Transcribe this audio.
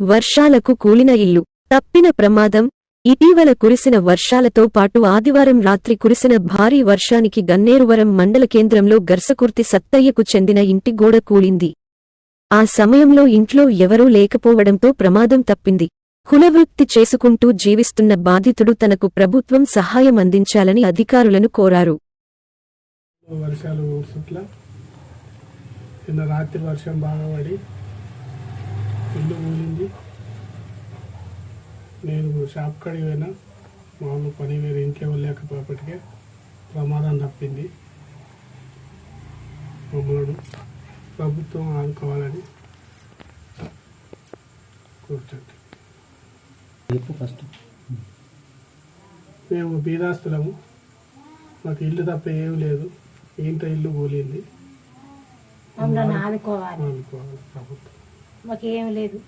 వర్షాలకు కూలిన ఇల్లు. తప్పిన ప్రమాదం. ఇటీవల కురిసిన వర్షాలతో పాటు ఆదివారం రాత్రి కురిసిన భారీ వర్షానికి గన్నేరువరం మండల కేంద్రంలో గర్సకుర్తి సత్తయ్యకు చెందిన ఇంటి గోడ కూలింది. ఆ సమయంలో ఇంట్లో ఎవరూ లేకపోవడంతో ప్రమాదం తప్పింది. కులవృత్తి చేసుకుంటూ జీవిస్తున్న బాధితుడు తనకు ప్రభుత్వం సహాయం అందించాలని అధికారులను కోరారు. వర్షాలు రాత్రి వర్షం బాగా పడి ఇల్లు కూలింది నేను షాప్ కాడికి పోయినా మామూలు పని వేరే ఇంట్లో లేకపోయేప్పటికే ప్రమాదం తప్పింది. మమ్మల్ని ప్రభుత్వం ఆదుకోవాలని కూర్చోండి చెప్పు ఫస్ట్. మేము బీదాస్తులము. మాకు ఇల్లు తప్ప ఏం లేదు. ఇంత ఇల్లు కూలింది. ఆదుకోవాలి. ఆదుకోవాలి ప్రభుత్వం. మాకేం లేదు.